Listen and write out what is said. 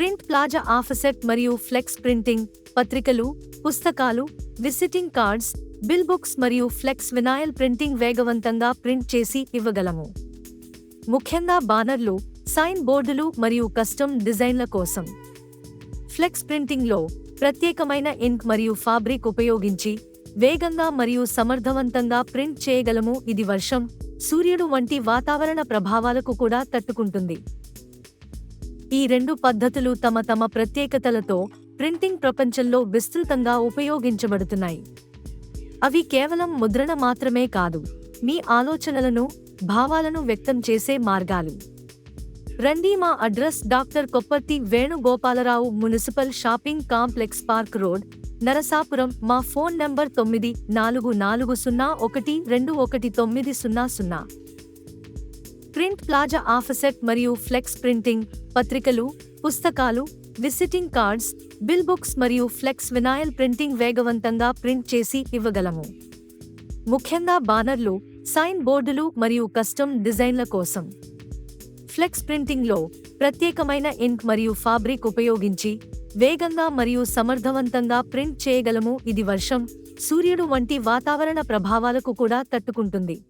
Print plaza ఆఫసెట్ మరియు flex printing పత్రికలు పుస్తకాలు విసిటింగ్ కార్డ్స్ బిల్ బుక్స్ మరియు ఫ్లెక్స్ వినాయల్ ప్రింటింగ్ వేగవంతంగా ప్రింట్ చేసి ఇవ్వగలము. ముఖ్యంగా బానర్లు సైన్ బోర్డులు మరియు కస్టమ్ డిజైన్ల కోసం. ఫ్లెక్స్ ప్రింటింగ్లో ప్రత్యేకమైన ఇంక్ మరియు ఫాబ్రిక్ ఉపయోగించి వేగంగా మరియు సమర్థవంతంగా ప్రింట్ చేయగలము. ఇది వర్షం సూర్యుడు వంటి వాతావరణ ప్రభావాలకు కూడా తట్టుకుంటుంది. ఈ రెండు పద్ధతులు తమ తమ ప్రత్యేకతలతో ప్రింటింగ్ ప్రపంచంలో విస్తృతంగా ఉపయోగించబడుతున్నాయి. అవి కేవలం ముద్రణ మాత్రమే కాదు మీ ఆలోచనలను భావాలను వ్యక్తం చేసే మార్గాలు. రండి మా address doctor Kopparthi Venugopalarao municipal shopping complex park road Narasapuram మా ఫోన్ నంబర్ తొమ్మిది నాలుగు నాలుగు సున్నా ఒకటి రెండు ఒకటి తొమ్మిది సున్నా సున్నా. ప్రింట్ ప్లాజా ఆఫసెట్ మరియు ఫ్లెక్స్ ప్రింటింగ్ పత్రికలు పుస్తకాలు విసిటింగ్ కార్డ్స్ బిల్ బుక్స్ మరియు ఫ్లెక్స్ వినాయల్ ప్రింటింగ్ వేగవంతంగా ప్రింట్ చేసి ఇవ్వగలము. ముఖ్యంగా బానర్లు సైన్ బోర్డులు మరియు కస్టమ్ డిజైన్ల కోసం. ఫ్లెక్స్ ప్రింటింగ్లో ప్రత్యేకమైన ఇంక్ మరియు ఫాబ్రిక్ ఉపయోగించి వేగంగా మరియు సమర్థవంతంగా ప్రింట్ చేయగలము. ఇది వర్షం సూర్యుడు వంటి వాతావరణ ప్రభావాలకు కూడా తట్టుకుంటుంది.